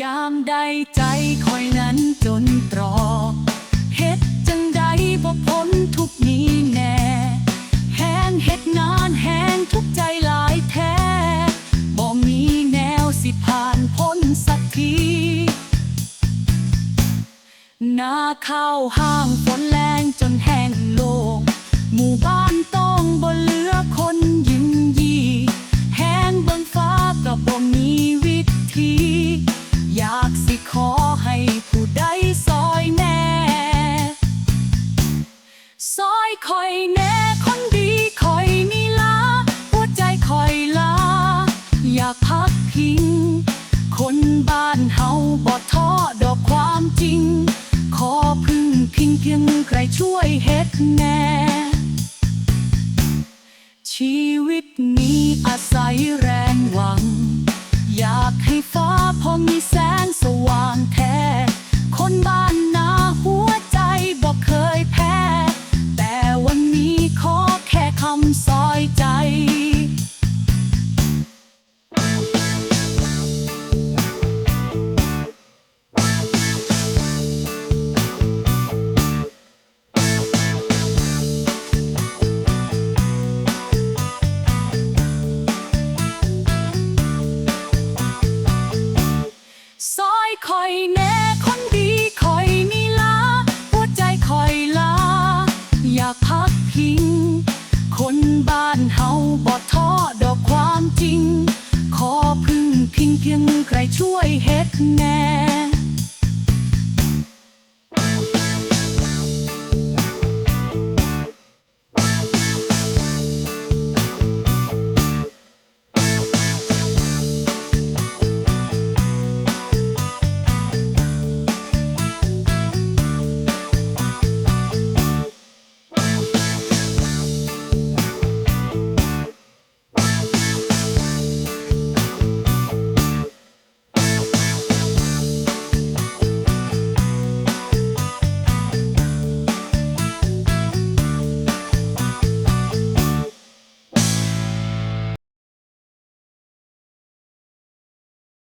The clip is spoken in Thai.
ได้ใจคอยนั้นจนตรอกเฮ็ดจังใดบ่พ้นทุกนี้แน่แหงเฮ็ดงานแห้งทุกใจหลายแท้บ่มีแนวสิผ่านพ้นสักทีหน้าข้าวห้างฝนแรงจนแห้ง แน่คนดีคอยนี่ลาหัวใจคอยลา อยากพักพิง คนบ้านเฮาบอดท้อดอกความจริง ขอพึ่งพิงเพียงใครช่วยเฮ็ดแน่ ชีวิตนี้อาศัยแร แค่ ความจริงขอพึ่งพิงเพียงใครช่วยเฮ็ดแน่